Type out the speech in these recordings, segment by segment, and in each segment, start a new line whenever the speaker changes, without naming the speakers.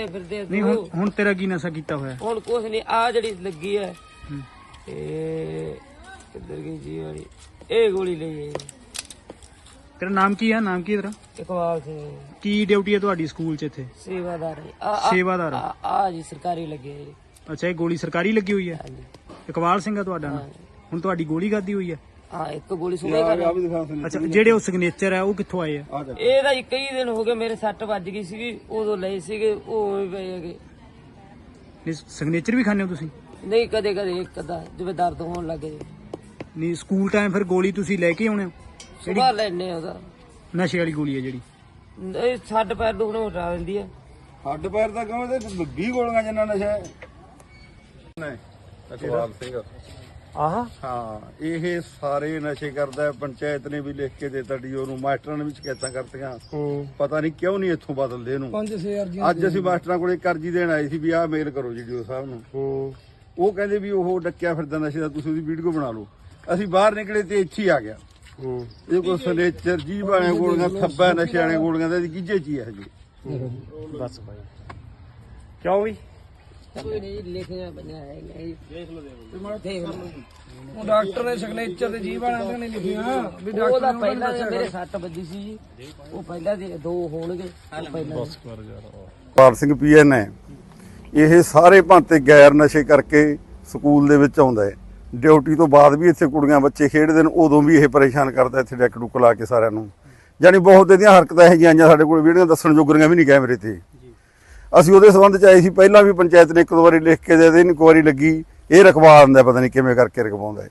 ਫਿਰਦੇ
ਨਹੀਂ ਹੁਣ ਹੁਣ ਤੇਰਾ ਕੀ ਨਸ਼ਾ ਕੀਤਾ ਹੋਇਆ?
ਹੁਣ ਕੁਛ ਨਹੀਂ ਆ ਜਿਹੜੀ ਲੱਗੀ ਹੈ
ਹੂੰ।
ਇਹ ਕਿੱਧਰ ਗਈ ਜੀ ਵਾਲੀ? ਇਹ ਗੋਲੀ ਲਈ ਹੈ
ਤੇਰਾ ਨਾਮ ਕੀ ਹੈ ਨਾਮ ਕੀ ਹੈ ਤੇਰਾ?
ਇਕਬਾਲ ਸਿੰਘ।
ਕੀ ਡਿਊਟੀ ਹੈ ਤੁਹਾਡੀ ਸਕੂਲ 'ਚ ਇੱਥੇ?
ਸੇਵਾਦਾਰ ਹੈ। ਆ ਆ-
ਸੇਵਾਦਾਰ
ਆ? ਆ ਜੀ ਸਰਕਾਰੀ ਲੱਗੇ ਹੈ ਜੀ
ਅੱਛਾ ਇਹ ਗੋਲੀ ਸਰਕਾਰੀ ਲੱਗੀ ਹੋਈ ਹੈ
ਹਾਂਜੀ।
ਇਕਬਾਲ ਸਿੰਘ ਆ ਤੁਹਾਡਾ ਨਾਮ? ਹੁਣ ਤੁਹਾਡੀ ਗੋਲੀ ਖਾਦੀ ਹੋਈ ਹੈ
ਆ ਇੱਕ ਗੋਲੀ ਸੁਣੇ ਕਰ
ਅੱਛਾ ਜਿਹੜੇ ਉਹ ਸਿਗਨੇਚਰ ਹੈ ਉਹ ਕਿੱਥੋਂ ਆਏ ਆ?
ਇਹ ਤਾਂ ਜੀ ਕਈ ਦਿਨ ਹੋ ਗਏ ਮੇਰੇ ਸੱਟ ਵੱਜ ਗਈ ਸੀਗੀ ਉਦੋਂ ਲਏ ਸੀਗੇ ਉਹ ਉਵੇਂ ਪਏ ਹੈਗੇ।
ਨਹੀਂ ਸਿਗਨੇਚਰ ਵੀ ਖਾਣੇ ਹੋ ਤੁਸੀਂ?
ਨਹੀਂ ਕਦੇ ਕਦੇ ਇੱਕ ਅੱਧਾ ਜਿਵੇਂ ਦਰਦ ਹੋਣ ਲੱਗੇ ਜੀ
ਨਹੀਂ ਸਕੂਲ ਟਾਈਮ ਫਿਰ ਗੋਲੀ ਤੁਸੀਂ ਲੈ ਕੇ ਆਉਣੇ ਹੋ?
ਸੁਭਾ ਲੈਣੇ ਉਹਦਾ।
ਨਸ਼ੇ ਵਾਲੀ ਗੋਲੀ ਹੈ ਜਿਹੜੀ।
ਇਹ ਛੱਡ ਪੈਰ ਦੁਖਣੇ ਹਟਾ ਦਿੰਦੀ ਹੈ
ਹੱਡ ਪੈਰ ਦਾ ਕਹਿੰਦੇ ਤੇ 20 ਗੋਲੀਆਂ ਜਿੰਨਾ ਨਸ਼ਾ ਹੈ? ਨਹੀਂ ਅਕਵਾਲ ਸਿੰਘ
ਆਹ।
ਹਾਂ ਇਹ ਸਾਰੇ ਨਸ਼ੇ ਕਰਦਾ ਹੈ। ਪੰਚਾਇਤ ਨੇ ਵੀ ਲਿਖ ਕੇ ਦਿੱਤਾ ਡੀਓ ਨੂੰ ਮਾਸਟਰਾਂ ਨੇ ਵੀ ਸ਼ਿਕਾਇਤਾਂ ਕਰਤੀਆਂ। ਪਤਾ ਨਹੀਂ ਕਿਉਂ ਨਹੀਂ ਇੱਥੋਂ ਬਦਲਦੇ ਇਹਨੂੰ। 5000 ਅੱਜ ਅਸੀਂ ਮਾਸਟਰਾਂ ਕੋਲੇ ਕਰਜ਼ੀ ਦੇਣ ਆਏ ਸੀ ਵੀ ਆਹ ਮੇਲ ਕਰੋ ਜੀ ਡੀਓ ਸਾਹਿਬ ਨੂੰ। ਉਹ ਕਹਿੰਦੇ ਵੀ ਉਹ ਡੱਕਿਆ ਫਿਰਦਾ ਨਸ਼ੇ ਦਾ ਤੁਸੀਂ ਉਹਦੀ ਵੀਡੀਓ ਬਣਾ ਲਓ। ਅਸੀਂ ਬਾਹਰ ਨਿਕਲੇ ਤੇ ਇੱਥੇ ਹੀ ਆ ਗਿਆ। ਇਹ ਕੋਈ ਸਨੇਚਰ ਜੀ ਵਾਲੇ ਗੋਲੀਆਂ ਥੱਬਾ ਨਸ਼ੇ ਵਾਲੇ ਗੋਲੀਆਂ ਦਾ ਕਿੱਜੇ ਚ ਹੀ ਹੈ। ਜੀ
ਬਸ ਭਾਈ ਕਿਉਂ ਵੀ?
ਕੋਈ ਨਹੀਂ ਲਿਖਿਆ ਬਣਿਆ ਹੈਗਾ ਜੀ ਦੇਖ ਲਓ ਦੇਖ ਲਓ।
ਉਹ ਡਾਕਟਰ ਨੇ ਸਿਗਨੇਚਰ ਤੇ ਜੀਵ ਵਾਲਿਆਂ ਨੇ ਲਿਖਿਆ। ਵੀ
ਉਹਦਾ ਪਹਿਲਾਂ ਦੇ ਮੇਰੇ ਸੱਟ ਵੱਜੀ ਸੀ। ਜੀ ਉਹ ਪਹਿਲਾਂ ਦੇ ਦੋ ਹੋਣਗੇ ਉਹ ਪਹਿਲਾਂ
ਪਾਲ ਸਿੰਘ ਪੀਐਨ ਹੈ। ਇਹ ਸਾਰੇ ਭਾਂਤੇ ਗੈਰ ਨਸ਼ੇ ਕਰਕੇ ਸਕੂਲ ਦੇ ਵਿੱਚ ਆਉਂਦਾ ਹੈ। ਡਿਊਟੀ ਤੋਂ ਬਾਅਦ ਵੀ ਇੱਥੇ ਕੁੜੀਆਂ ਬੱਚੇ ਖੇਡਦੇ ਨੇ ਉਦੋਂ ਵੀ ਇਹ ਪਰੇਸ਼ਾਨ ਕਰਦਾ ਇੱਥੇ ਡੈਕ ਡੁੱਕ ਲਾ ਕੇ ਸਾਰਿਆਂ ਨੂੰ। ਯਾਨੀ ਬਹੁਤ ਇਹਦੀਆਂ ਹਰਕਤਾਂ ਇਹੋ ਜਿਹੀਆਂ ਸਾਡੇ ਕੋਲ ਵੀਡੀਓ ਦੱਸਣ ਜੋਗਰੀਆਂ ਵੀ ਨਹੀਂ ਕੈਮਰੇ ਤੇ। ਅਸੀਂ ਉਹਦੇ ਸੰਬੰਧ ਚ ਆਏ ਸੀ, ਪਹਿਲਾਂ ਵੀ ਪੰਚਾਇਤ ਨੇ ਇੱਕ ਦੋ ਵਾਰੀ ਲਿਖ ਕੇ ਦੇ ਦੇ ਇਨਕੁਆਰੀ ਲੱਗੀ। ਇਹ ਰਖਵਾ ਦਿੰਦਾ ਪਤਾ ਨਹੀਂ ਕਿਵੇਂ ਕਰਕੇ ਰਖਵਾਉਂਦਾ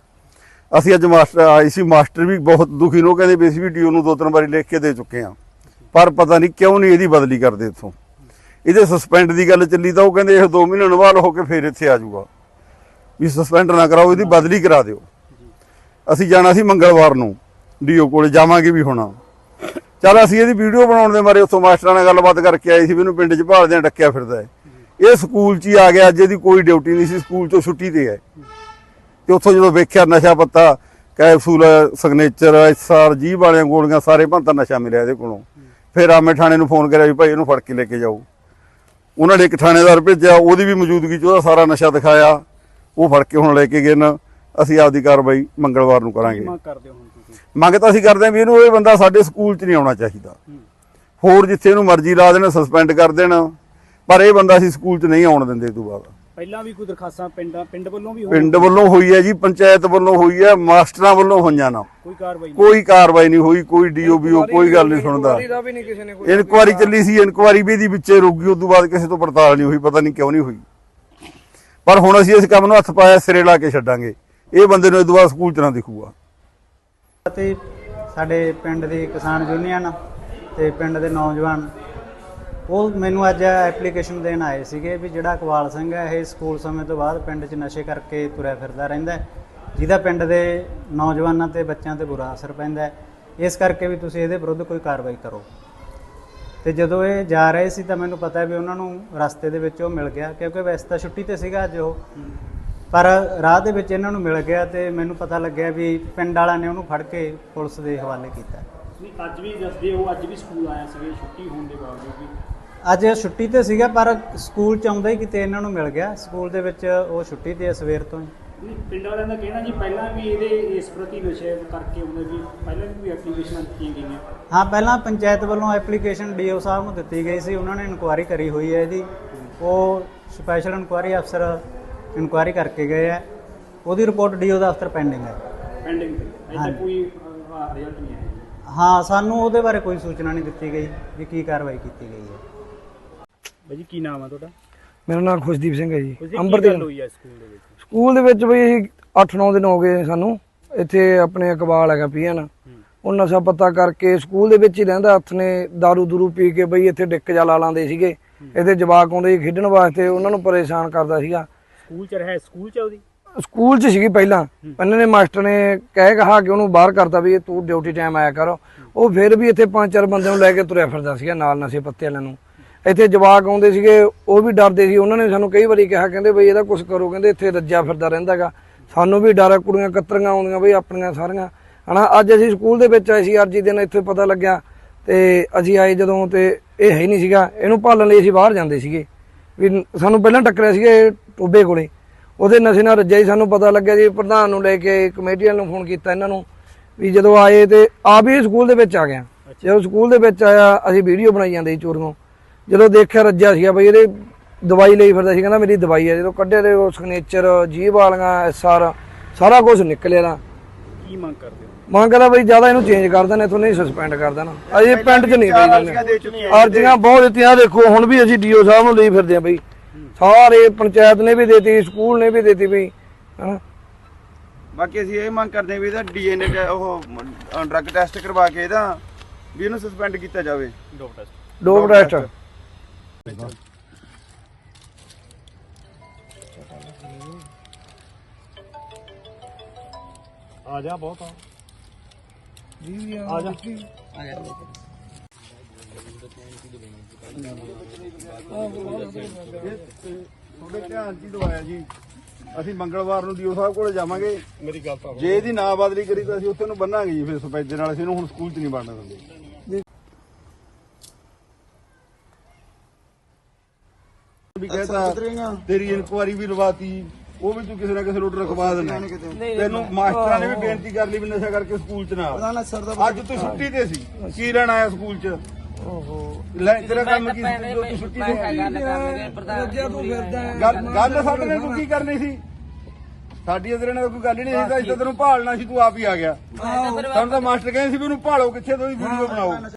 ਅਸੀਂ ਅੱਜ ਮਾਸਟਰ ਆਏ ਸੀ ਮਾਸਟਰ ਵੀ ਬਹੁਤ ਦੁਖੀ ਨੇ, ਉਹ ਕਹਿੰਦੇ ਵੀ ਅਸੀਂ ਵੀ ਡੀਓ ਨੂੰ ਦੋ ਤਿੰਨ ਵਾਰੀ ਲਿਖ ਕੇ ਦੇ ਚੁੱਕੇ ਹਾਂ। ਪਰ ਪਤਾ ਨਹੀਂ ਕਿਉਂ ਨਹੀਂ ਇਹਦੀ ਬਦਲੀ ਕਰਦੇ ਇੱਥੋਂ। ਇਹਦੇ ਸਸਪੈਂਡ ਦੀ ਗੱਲ ਚੱਲੀ ਤਾਂ ਉਹ ਕਹਿੰਦੇ ਇਹ 2 ਮਹੀਨੇ ਨਵਾਲ ਹੋ ਕੇ ਫੇਰ ਇੱਥੇ ਆ ਜਾਊਗਾ। ਵੀ ਸਸਪੈਂਡ ਨਾ ਕਰਾਓ, ਇਹਦੀ ਬਦਲੀ ਕਰਾ ਦਿਓ। ਅਸੀਂ ਜਾਣਾ ਸੀ ਮੰਗਲਵਾਰ ਨੂੰ, ਡੀਓ ਕੋਲੇ ਜਾਵਾਂਗੇ ਵੀ ਹੋਣਾ। ਚੱਲ ਅਸੀਂ ਇਹਦੀ ਵੀਡੀਓ ਬਣਾਉਣ ਦੇ ਮਾਰੇ, ਉੱਥੋਂ ਮਾਸਟਰਾਂ ਨਾਲ ਗੱਲਬਾਤ ਕਰਕੇ ਆਏ ਸੀ ਵੀ ਇਹਨੂੰ ਪਿੰਡ 'ਚ ਭਾਲਦਿਆਂ ਡੱਕਿਆ ਫਿਰਦਾ ਹੈ। ਇਹ ਸਕੂਲ 'ਚ ਹੀ ਆ ਗਿਆ, ਅੱਜ ਇਹਦੀ ਕੋਈ ਡਿਊਟੀ ਨਹੀਂ ਸੀ, ਸਕੂਲ 'ਚੋਂ ਛੁੱਟੀ ਤੇ ਹੈ। ਤੇ ਉੱਥੋਂ ਜਦੋਂ ਵੇਖਿਆ ਨਸ਼ਾ ਪੱਤਾ, ਕੈਪਸੂਲ, ਸਿਗਨੇਚਰ, ਐਸਆਰ ਜੀ ਵਾਲਿਆਂ ਗੋਲੀਆਂ, ਸਾਰੇ ਭੰਤਾ ਨਸ਼ਾ ਮਿਲਿਆ ਇਹਦੇ ਕੋਲੋਂ। ਫਿਰ ਆਮੇ ਥਾਣੇ ਨੂੰ ਫੋਨ ਕਰਿਆ ਵੀ ਭਾਈ ਇਹਨੂੰ ਫੜ ਕੇ ਲੈ ਕੇ ਜਾਓ। ਉਹਨਾਂ ਨੇ ਇੱਕ ਥਾਣੇਦਾਰ ਭੇਜਿਆ, ਉਹਦੀ ਵੀ ਮੌਜੂਦਗੀ 'ਚ ਉਹਦਾ ਸਾਰਾ ਨਸ਼ਾ ਦਿਖਾਇਆ। ਉਹ ਫੜ ਕੇ ਹੁਣ ਲੈ ਕੇ ਗਏ ਨਾ। ਅਸੀਂ ਆਪਦੀ ਕਾਰਵਾਈ ਮੰਗਲਵਾਰ ਨੂੰ ਕਰਾਂਗੇ।
ਮੰਗ ਕਰਦੇ ਹੋ ਹੁਣ ਤੁਸੀਂ?
ਮੰਗ ਤਾਂ ਅਸੀਂ ਕਰਦੇ ਹਾਂ ਵੀ ਇਹਨੂੰ ਇਹ ਬੰਦਾ ਸਾਡੇ ਸਕੂਲ 'ਚ ਨਹੀਂ ਆਉਣਾ ਚਾਹੀਦਾ। ਹੋਰ ਜਿੱਥੇ ਇਹਨੂੰ ਮਰਜ਼ੀ ਲਾ ਦੇਣ ਸਸਪੈਂਡ ਕਰ ਦੇਣ ਪਰ ਇਹ ਬੰਦਾ ਅਸੀਂ ਸਕੂਲ 'ਚ ਨਹੀਂ ਆਉਣ ਦਿੰਦੇ ਇਹ ਤੋਂ ਬਾਅਦ।
ਪਹਿਲਾਂ ਵੀ ਕੋਈ ਦਰਖਾਸਤਾਂ ਪਿੰਡਾਂ ਪਿੰਡ ਵੱਲੋਂ ਵੀ ਹੋਈ
ਪਿੰਡ ਵੱਲੋਂ ਹੋਈ ਹੈ ਜੀ ਪੰਚਾਇਤ ਵੱਲੋਂ ਹੋਈ ਹੈ ਮਾਸਟਰਾਂ ਵੱਲੋਂ ਹੋਈਆਂ ਨਾ।
ਕੋਈ ਕਾਰਵਾਈ ਨਹੀਂ
ਕੋਈ ਕਾਰਵਾਈ ਨਹੀਂ ਹੋਈ ਕੋਈ ਡੀਓਬੀਓ ਕੋਈ ਗੱਲ ਨਹੀਂ ਸੁਣਦਾ।
ਦਾ
ਇਨਕੁਆਰੀ ਚੱਲੀ ਸੀ ਇਨਕੁਆਰੀ ਵੀ ਇਹਦੀ ਵਿੱਚੇ ਰੁਕ ਗਈ ਉਸ ਤੋਂ ਬਾਅਦ ਕਿਸੇ ਤੋਂ ਪੜਤਾਲ ਨਹੀਂ ਹੋਈ ਪਤਾ ਨਹੀਂ ਕਿਉਂ ਨਹੀਂ ਹੋਈ। ਪਰ ਹੁਣ ਅਸੀਂ ਇਸ ਕੰਮ ਨੂੰ ਹੱਥ ਪਾਇਆ ਸਿਰੇ ਲਾ ਕੇ ਛੱਡਾਂਗੇ। ਇਹ ਬੰਦੇ ਨੂੰ ਇਸ ਤੋਂ ਬਾਅਦ ਸਕੂਲ ਚ ਨਾ ਦਿਖੂਗਾ।
ਅਤੇ ਸਾਡੇ ਪਿੰਡ ਦੀ ਕਿਸਾਨ ਯੂਨੀਅਨ ਤੇ ਪਿੰਡ ਦੇ ਨੌਜਵਾਨ, ਉਹ ਮੈਨੂੰ ਅੱਜ ਐਪਲੀਕੇਸ਼ਨ ਦੇਣ ਆਏ ਸੀਗੇ ਵੀ ਜਿਹੜਾ ਇਕਬਾਲ ਸਿੰਘ ਹੈ, ਇਹ ਸਕੂਲ ਸਮੇਂ ਤੋਂ ਬਾਅਦ ਪਿੰਡ 'ਚ ਨਸ਼ੇ ਕਰਕੇ ਤੁਰਿਆ ਫਿਰਦਾ ਰਹਿੰਦਾ ਜਿਹਦਾ ਪਿੰਡ ਦੇ ਨੌਜਵਾਨਾਂ ਤੇ ਬੱਚਿਆਂ ਤੇ ਬੁਰਾ ਅਸਰ ਪੈਂਦਾ ਇਸ ਕਰਕੇ ਵੀ ਤੁਸੀਂ ਇਹਦੇ ਵਿਰੁੱਧ ਕੋਈ ਕਾਰਵਾਈ ਕਰੋ। ਤੇ ਜਦੋਂ ਇਹ ਜਾ ਰਹੇ ਸੀ ਤਾਂ ਮੈਨੂੰ ਪਤਾ ਵੀ ਉਹਨਾਂ ਨੂੰ ਰਸਤੇ ਦੇ ਵਿੱਚ ਉਹ ਮਿਲ ਗਿਆ, ਕਿਉਂਕਿ ਵੈਸੇ ਤਾਂ ਛੁੱਟੀ ਤੇ ਸੀਗਾ ਅੱਜ ਉਹ। ਪਰ ਰਾਹ ਦੇ ਵਿੱਚ ਇਹਨਾਂ ਨੂੰ ਮਿਲ ਗਿਆ ਤੇ ਮੈਨੂੰ ਪਤਾ ਲੱਗਿਆ ਵੀ ਪਿੰਡ ਵਾਲਿਆਂ ਨੇ ਉਹਨੂੰ ਫੜ ਕੇ ਪੁਲਿਸ ਦੇ ਹਵਾਲੇ ਕੀਤਾ।
ਅੱਜ ਵੀ ਦੱਸਦੇ ਹੋ ਅੱਜ ਵੀ ਸਕੂਲ ਆਇਆ ਸੀਗੇ ਛੁੱਟੀ ਹੋਣ ਦੇ ਬਾਵਜੂਦ ਵੀ।
ਅੱਜ ਇਹ ਛੁੱਟੀ ਤੇ ਸੀਗਾ ਪਰ ਸਕੂਲ ਚ ਆਉਂਦਾ ਹੀ ਕਿਤੇ ਇਹਨਾਂ ਨੂੰ ਮਿਲ ਗਿਆ। ਸਕੂਲ ਦੇ ਵਿੱਚ ਉਹ ਛੁੱਟੀ ਤੇ ਹੈ ਸਵੇਰ ਤੋਂ ਹੀ।
ਨਹੀਂ, ਪਿੰਡ ਵਾਲਿਆਂ ਦਾ ਕਹਿਣਾ ਜੀ ਪਹਿਲਾਂ ਵੀ ਇਹਦੇ ਇਸ ਪ੍ਰਤੀ ਨਸ਼ੇ ਕਰਕੇ ਉਹਨੇ ਵੀ ਪਹਿਲਾਂ ਵੀ ਕੋਈ ਐਪਲੀਕੇਸ਼ਨਾਂ ਦਿੱਤੀਆਂ ਗਈਆਂ।
ਹਾਂ ਪਹਿਲਾਂ ਪੰਚਾਇਤ ਵੱਲੋਂ ਐਪਲੀਕੇਸ਼ਨ ਡੀਓ ਸਾਹਿਬ ਨੂੰ ਦਿੱਤੀ ਗਈ ਸੀ ਉਹਨਾਂ ਨੇ ਇਨਕੁਆਇਰੀ ਕਰੀ ਹੋਈ ਹੈ ਇਹਦੀ। ਉਹ ਸਪੈਸ਼ਲ ਇਨਕੁਆਇਰੀ ਅਫਸਰ ਇਨਕੁਆਇਰੀ ਕਰਕੇ ਗਏ ਹੈ ਉਹਦੀ ਰਿਪੋਰਟ ਡੀਓ ਦਫ਼ਤਰ ਪੈਂਡਿੰਗ ਹੈ।
ਪੈਂਡਿੰਗ ਅਜੇ। ਤੱਕ ਕੋਈ ਰਿਜ਼ਲਟ ਨਹੀਂ ਆਇਆ।
ਹਾਂ ਸਾਨੂੰ ਉਹਦੇ ਬਾਰੇ ਕੋਈ ਸੂਚਨਾ ਨਹੀਂ ਦਿੱਤੀ ਗਈ ਵੀ ਕੀ ਕਾਰਵਾਈ ਕੀਤੀ ਗਈ ਹੈ।
ਬਾਈ ਜੀ ਕੀ ਨਾਮ ਆ ਤੁਹਾਡਾ?
ਮੇਰਾ ਨਾਮ ਖੁਸ਼ਦੀਪ ਸਿੰਘ ਹੈ ਜੀ ਅੰਬਰ ਦੇ
ਹੋਈ ਸਕੂਲ ਦੇ ਵਿੱਚ?
ਸਕੂਲ ਦੇ ਵਿੱਚ ਬਈ ਅਸੀਂ 8-9 ਦਿਨ ਹੋ ਗਏ ਸਾਨੂੰ ਇੱਥੇ ਆਪਣੇ ਇਕਬਾਲ ਹੈਗਾ ਪੀਐਨ। ਉਹ ਨਸ਼ਾ ਪੱਤਾ ਕਰਕੇ ਸਕੂਲ ਦੇ ਵਿੱਚ ਹੀ ਰਹਿੰਦਾ ਹੱਥ ਨੇ दारू ਦੂਰੂ ਪੀ ਕੇ ਬਈ ਇੱਥੇ ਡਿੱਕ ਜਾ ਲਾ ਲਾਂਦੇ ਸੀਗੇ ਇਹਦੇ ਜਵਾਕ ਆਉਂਦੇ ਸੀ ਖੇਡਣ ਵਾਸਤੇ ਉਹਨਾਂ ਨੂੰ ਪਰੇਸ਼ਾਨ ਕਰਦਾ ਸੀਗਾ।
ਸਕੂਲ ਚ ਰਿਹਾ ਸਕੂਲ ਚ ਉਹਦੀ?
ਸਕੂਲ 'ਚ ਸੀਗੀ ਪਹਿਲਾਂ। ਇਹਨਾਂ ਨੇ ਮਾਸਟਰ ਨੇ ਕਹਿ ਕਹਾ ਕਿ ਉਹਨੂੰ ਬਾਹਰ ਕਰਤਾ ਵੀ ਤੂੰ ਡਿਊਟੀ ਟਾਈਮ ਆਇਆ ਕਰ। ਉਹ ਫਿਰ ਵੀ ਇੱਥੇ ਪੰਜ ਚਾਰ ਬੰਦਿਆਂ ਨੂੰ ਲੈ ਕੇ ਤੁਰਿਆ ਫਿਰਦਾ ਸੀਗਾ ਨਾਲ ਨਸ਼ੇ ਪੱਤੇ ਵਾਲਿਆਂ ਨੂੰ। ਇੱਥੇ ਜਵਾਕ ਆਉਂਦੇ ਸੀਗੇ ਉਹ ਵੀ ਡਰਦੇ ਸੀ। ਉਹਨਾਂ ਨੇ ਸਾਨੂੰ ਕਈ ਵਾਰੀ ਕਿਹਾ ਕਹਿੰਦੇ ਬਈ ਇਹਦਾ ਕੁਝ ਕਰੋ ਕਹਿੰਦੇ ਇੱਥੇ ਰੱਜਾ ਫਿਰਦਾ ਰਹਿੰਦਾਗਾ ਸਾਨੂੰ ਵੀ ਡਰ ਕੁੜੀਆਂ ਕਤਰੀਆਂ ਆਉਂਦੀਆਂ ਬਈ ਆਪਣੀਆਂ ਸਾਰੀਆਂ। ਹਨਾ ਅੱਜ ਅਸੀਂ ਸਕੂਲ ਦੇ ਵਿੱਚ ਆਏ ਸੀ ਅਰਜੀ ਦਿਨ ਇੱਥੇ ਪਤਾ ਲੱਗਿਆ। ਤੇ ਅਸੀਂ ਆਏ ਜਦੋਂ ਤੇ ਇਹ ਹੈ ਹੀ ਨਹੀਂ ਸੀਗਾ। ਇਹਨੂੰ ਭਾਲਣ ਲਈ ਅਸੀਂ ਬਾਹਰ ਜਾਂਦੇ ਸੀਗੇ। ਵੀ ਸਾਨੂੰ ਪਹਿਲਾਂ ਟੱਕਰਿਆ ਸੀਗਾ ਇਹ ਟੋਬੇ ਕੋਲੇ। ਉਹਦੇ ਨਸ਼ੇ ਨਾਲ ਰੱਜਿਆ ਹੀ ਸਾਨੂੰ ਪਤਾ ਲੱਗਿਆ ਜੀ ਪ੍ਰਧਾਨ ਨੂੰ ਲੈ ਕੇ ਕਮੇਟੀ ਵਾਲਿਆਂ ਨੂੰ ਫੋਨ ਕੀਤਾ ਇਹਨਾਂ ਨੂੰ ਵੀ ਜਦੋਂ ਆਏ ਤੇ ਆਪ ਹੀ ਸਕੂਲ ਦੇ ਵਿੱਚ ਆ ਗਿਆ ਜਦੋਂ ਸਕੂਲ ਦੇ ਵਿੱਚ ਆਇਆ ਅਸੀਂ ਵੀਡੀਓ ਬਣਾਈ ਜਾਂਦੇ ਸੀ ਚੋਰੀਆਂ। ਜਦੋਂ ਦੇਖਿਆ ਰੱਜਿਆ ਸੀਗਾ ਬਈ ਇਹਦੇ ਦਵਾਈ ਲਈ ਫਿਰਦਾ ਸੀ ਕਹਿੰਦਾ ਮੇਰੀ ਦਵਾਈ ਹੈ ਜਦੋਂ ਕੱਢਿਆ ਤੇ ਉਹ ਸਿਗਨੇਚਰ ਜੀਭ ਵਾਲੀਆਂ ਐਸਆਰ ਸਾਰਾ ਕੁਝ ਨਿਕਲਿਆ ਦਾ
ਕੀ ਮੰਗ ਕਰਦੇ ਹੋ?
ਮੰਗ ਕਰਦਾ ਬਈ ਜ਼ਿਆਦਾ ਇਹਨੂੰ ਚੇਂਜ ਕਰ ਦੇਣਾ ਇਥੋਂ ਨਹੀਂ ਸਸਪੈਂਡ ਕਰ ਦੇਣਾ। ਅਜੇ ਪਿੰਡ 'ਚ ਨਹੀਂ ਜਾਂਦੇ ਅਰਜ਼ੀਆਂ ਬਹੁਤ ਦਿੱਤੀਆਂ। ਦੇਖੋ ਹੁਣ ਵੀ ਅਸੀਂ ਡੀਓ ਸਾਹਿਬ ਨੂੰ ਲਈ ਫਿਰਦੇ ਆ ਬਈ। ਸਾਰੇ ਪੰਚਾਇਤ ਨੇ ਵੀ ਦੇਤੀ ਸਕੂਲ ਨੇ ਵੀ ਦੇਤੀ ਬਈ ਹਨਾ?
ਬਾਕੀ ਅਸੀਂ ਇਹ ਮੰਗ ਕਰਦੇ ਵੀ ਇਹਦਾ ਡੀਐਨਏ ਉਹ ਡਰੱਗ ਟੈਸਟ ਕਰਵਾ ਕੇ ਇਹਦਾ ਵੀ ਇਹਨੂੰ ਸਸਪੈਂਡ ਕੀਤਾ ਜਾਵੇ।
ਡਾਕਟਰ
ਡੋਪ ਟੈਸਟ
ਆ ਜਾ ਬਹੁਤ ਆ। ਆ ਜਾ।
ਤੁਹਾਡੇ ਧਿਆਨ 'ਚ ਹੀ ਦਵਾਇਆ ਜੀ। ਅਸੀਂ ਮੰਗਲਵਾਰ ਨੂੰ ਡੀਓ ਸਾਹਿਬ ਕੋਲੇ ਜਾਵਾਂਗੇ। ਮੇਰੀ ਗੱਲ ਤਾਂ ਜੇ ਇਹਦੀ ਨਾ ਬਦਲੀ ਕਰੀ ਤਾਂ ਅਸੀਂ ਉੱਥੇ ਨੂੰ ਬੰਨਾਂਗੇ ਜੀ ਫਿਰ ਸਪੈਦੇ ਨਾਲ। ਅਸੀਂ ਇਹਨੂੰ ਹੁਣ ਸਕੂਲ 'ਚ ਨਹੀਂ ਵੜਨ ਦਿੰਦੇ। ਵੀ ਕਹਤਾ ਤੇਰੀ ਇਨਕੁਆਰੀ ਵੀ ਲਵਾਤੀ। ਉਹ ਵੀ ਤੂੰ ਕਿਸੇ ਨਾ ਕਿਸੇ ਰੋਡ ਰਖਵਾ ਦੇਣਾ। ਤੈਨੂੰ ਮਾਸਟਰਾਂ ਨੇ ਵੀ ਬੇਨਤੀ ਕਰ ਲਈ ਵੀ ਨਸ਼ਾ ਕਰਕੇ ਸਕੂਲ 'ਚ ਨਾ। ਅੱਜ ਤੂੰ ਛੁੱਟੀ ਤੇ ਸੀ। ਕੀ ਲੈਣ ਆਇਆ ਸਕੂਲ 'ਚ? ਓਹੋ। ਲੈ ਤੇਰਾ ਕੰਮ ਕੀ ਸੀ? ਜੋ ਤੂੰ ਛੁੱਟੀ ਤੇ ਸੀ?
ਗੱਲ ਕਰਨਗੇ ਪ੍ਰਧਾਨ
ਗੱਲ ਗੱਲ ਸਾਡੇ ਨਾਲ ਤੂੰ ਕੀ ਕਰਨੀ ਸੀ? ਸਾਡੀ ਨਾਲ ਕੋਈ ਗੱਲ ਹੀ ਨਹੀਂ ਸੀ ਤਾਂ ਇੱਥੇ ਤੈਨੂੰ ਭਾਲਣਾ ਸੀ ਤੂੰ ਆਪ ਹੀ ਆ ਗਿਆ। ਸਾਨੂੰ ਤਾਂ ਮਾਸਟਰ ਕਹਿੰਦੇ ਸੀ ਵੀ ਉਹਨੂੰ ਭਾਲੋ ਕਿੱਥੇ ਤੋਂ ਵੀਡੀਓ ਬਣਾਓ।